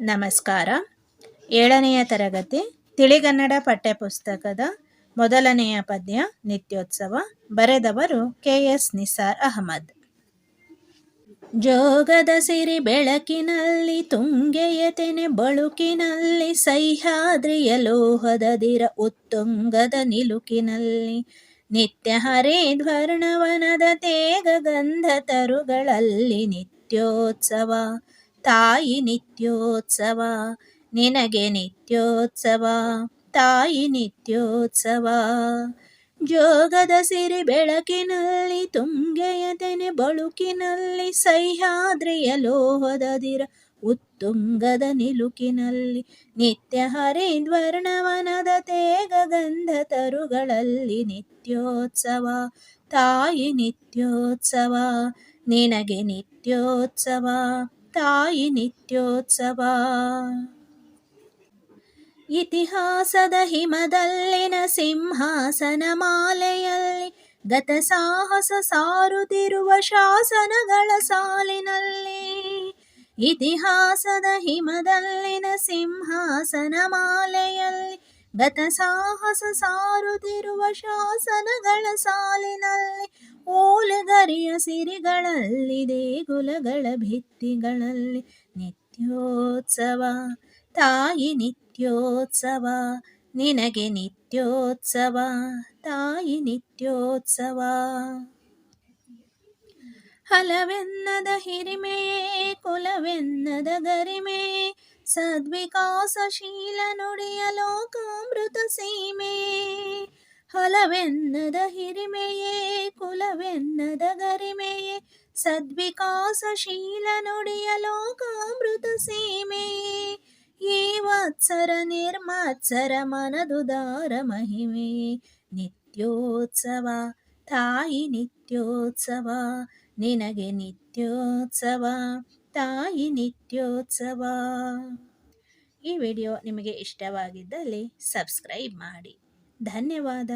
ನಮಸ್ಕಾರ. ಏಳನೆಯ ತರಗತಿ, ತಿಳಿಗನ್ನಡ ಪಠ್ಯಪುಸ್ತಕದ ಮೊದಲನೆಯ ಪದ್ಯ, ನಿತ್ಯೋತ್ಸವ, ಬರೆದವರು ಕೆ. ಎಸ್. ನಿಸಾರ್ ಅಹಮದ್. ಜೋಗದ ಸಿರಿ ಬೆಳಕಿನಲ್ಲಿ ತುಂಗೆಯತೆನೆ ಬಳುಕಿನಲ್ಲಿ, ಸಹ್ಯಾದ್ರಿಯ ಲೋಹದ ದಿರ ಉತ್ತುಂಗದ ನಿಲುಕಿನಲ್ಲಿ, ನಿತ್ಯ ಹರಿಧ್ವರ್ಣವನದ ತೇಗ ಗಂಧ ತರುಗಳಲ್ಲಿ ನಿತ್ಯೋತ್ಸವ. ತಾಯಿ ನಿತ್ಯೋತ್ಸವ, ನಿನಗೆ ನಿತ್ಯೋತ್ಸವ, ತಾಯಿ ನಿತ್ಯೋತ್ಸವ. ಜೋಗದ ಸಿರಿ ಬೆಳಕಿನಲ್ಲಿ, ತುಂಗೆಯ ತೆನೆ ಬಳುಕಿನಲ್ಲಿ, ಸಹ್ಯಾದ್ರಿಯ ಲೋಹದದಿರ ಉತ್ತುಂಗದ ನಿಲುಕಿನಲ್ಲಿ, ನಿತ್ಯ ಹರಿದ್ವರ್ಣವನದ ತೇಗ ಗಂಧ ತರುಗಳಲ್ಲಿ ನಿತ್ಯೋತ್ಸವ, ತಾಯಿ ನಿತ್ಯೋತ್ಸವ, ನಿನಗೆ ನಿತ್ಯೋತ್ಸವ. ತಾಯಿ ನಿತ್ಯೋತ್ಸವ. ಇತಿಹಾಸದ ಹಿಮದಲ್ಲಿನ ಸಿಂಹಾಸನ ಮಾಲೆಯಲ್ಲಿ, ಗತ ಸಾಹಸ ಸಾರುತ್ತಿರುವ ಶಾಸನಗಳ ಸಾಲಿನಲ್ಲಿ. ಇತಿಹಾಸದ ಹಿಮದಲ್ಲಿನ ಸಿಂಹಾಸನ ಮಾಲೆಯಲ್ಲಿ ಗತ ಸಾಹಸ ಸಾರುತ್ತಿರುವ ಶಾಸನಗಳ ಸಾಲಿನಲ್ಲಿ ಓಲೆಗರಿಯ ಸಿರಿಗಳಲ್ಲಿ ದೇಗುಲಗಳ ಭಿತ್ತಿಗಳಲ್ಲಿ ನಿತ್ಯೋತ್ಸವ, ತಾಯಿ ನಿತ್ಯೋತ್ಸವ, ನಿನಗೆ ನಿತ್ಯೋತ್ಸವ, ತಾಯಿ ನಿತ್ಯೋತ್ಸವ. ಹಲವೆನ್ನದ ಹಿರಿಮೆಯೇ, ಕುಲವೆನ್ನದ ಗರಿಮೆಯೇ ಸದ್ವಿಕಾಸಶೀಲ ನುಡಿಯ ಲೋಕಾಮೃತ ಸೀಮೆ ಹಲವೆನ್ನದ ಹಿರಿಮೆಯೇ ಕುಲವೆನ್ನದ ಗರಿಮೆಯೇ ಸದ್ವಿಕಾಸಶೀಲ ನುಡಿಯ ಲೋಕಾಮೃತ ಸೀಮೆ ಈ ವತ್ಸರ ನಿರ್ಮತ್ಸರ ಮನದುದಾರ ಮಹಿಮೆ ನಿತ್ಯೋತ್ಸವ ತಾಯಿ ನಿತ್ಯೋತ್ಸವ ನಿನಗೆ ನಿತ್ಯೋತ್ಸವ ತಾಯಿ ನಿತ್ಯೋತ್ಸವ. ಈ ವಿಡಿಯೋ ನಿಮಗೆ ಇಷ್ಟವಾಗಿದ್ದಲ್ಲಿ ಸಬ್ಸ್ಕ್ರೈಬ್ ಮಾಡಿ. ಧನ್ಯವಾದ.